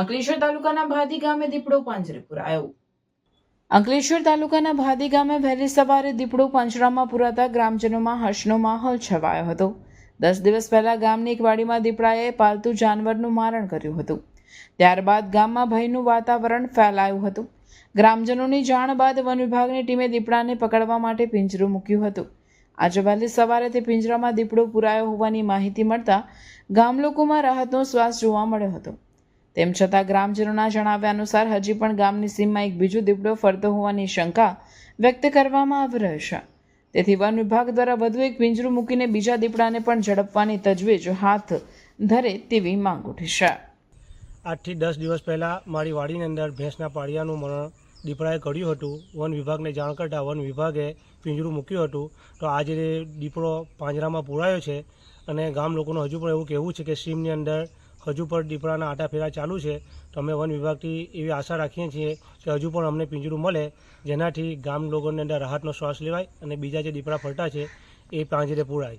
અંકલેશ્વર તાલુકાના ભાદી ગામે દીપડો પાંજરે પુરાયો. અંકલેશ્વર તાલુકાના ભાદી ગામે વહેલી સવારે દીપડો પાંજરામાં પુરાતા ગ્રામજનોમાં હર્ષનો માહોલ છવાયો હતો. દસ દિવસ પહેલા ગામની એક વાડીમાં દીપડાએ પાલતુ જાનવરનું મારણ કર્યું હતું. ત્યારબાદ ગામમાં ભયનું વાતાવરણ ફેલાયું હતું. ગ્રામજનોની જાણ બાદ વન વિભાગની ટીમે દીપડાને પકડવા માટે પિંજરું મૂક્યું હતું. આજે વહેલી સવારે તે પિંજરામાં દીપડો પુરાયો હોવાની માહિતી મળતા ગામ લોકોમાં રાહતનો શ્વાસ જોવા મળ્યો હતો. તેમ છતાં ગ્રામજનોના જણાવ્યા અનુસાર હજી પણ ગામની સીમમાં એક બીજો દીપડો ફરતો હોવાની શંકા વ્યક્ત કરવામાં આવી રહી છે. તેથી વન વિભાગ દ્વારા વધુ એક પિંજરું મૂકીને બીજા દીપડાને પણ ઝડપવાની તજવીજ હાથ ધરે તેવી માંગ ઉઠી છે. આઠથી દસ દિવસ પહેલાં મારી વાડીની અંદર ભેંસના પાળિયાનું મરણ દીપડાએ કર્યું હતું. વન વિભાગને જાણ કરતાં વન વિભાગે પિંજરું મૂક્યું હતું. તો આજે દીપડો પાંજરામાં પૂરાયો છે અને ગામ લોકોનું હજુ પણ એવું કહેવું છે કે સીમની અંદર હજુ પણ દીપડાના આટા ફેરા ચાલુ છે. તો અમે વન વિભાગથી એવી આશા રાખીએ છીએ કે હજુ પણ અમને પિંજરું મળે, જેનાથી ગામ લોકોની અંદર રાહતનો શ્વાસ લેવાય અને બીજા જે દીપડા ફરતા છે, એ પાંજરે પૂરાય.